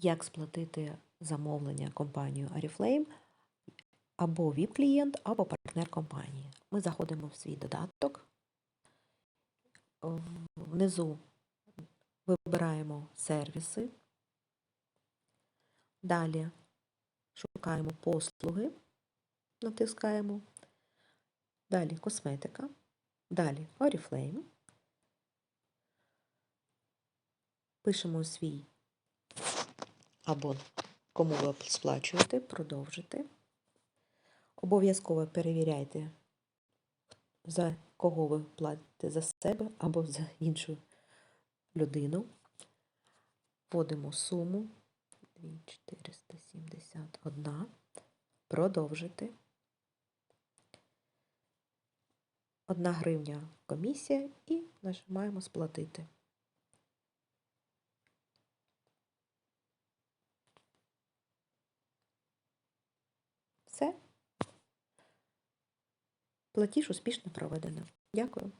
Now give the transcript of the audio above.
як сплатити замовлення компанію Oriflame або ВІП-клієнт, або партнер компанії. Ми заходимо в свій додаток. Внизу вибираємо сервіси. Далі шукаємо послуги, натискаємо. Далі косметика. Далі Oriflame. Пишемо свій або кому ви сплачуєте, продовжити. Обов'язково перевіряйте, за кого ви платите за себе або за іншу людину. Вводимо суму 2471. Продовжити. 1 гривня комісія і нажимаємо сплатити. Платіж успішно проведено. Дякую.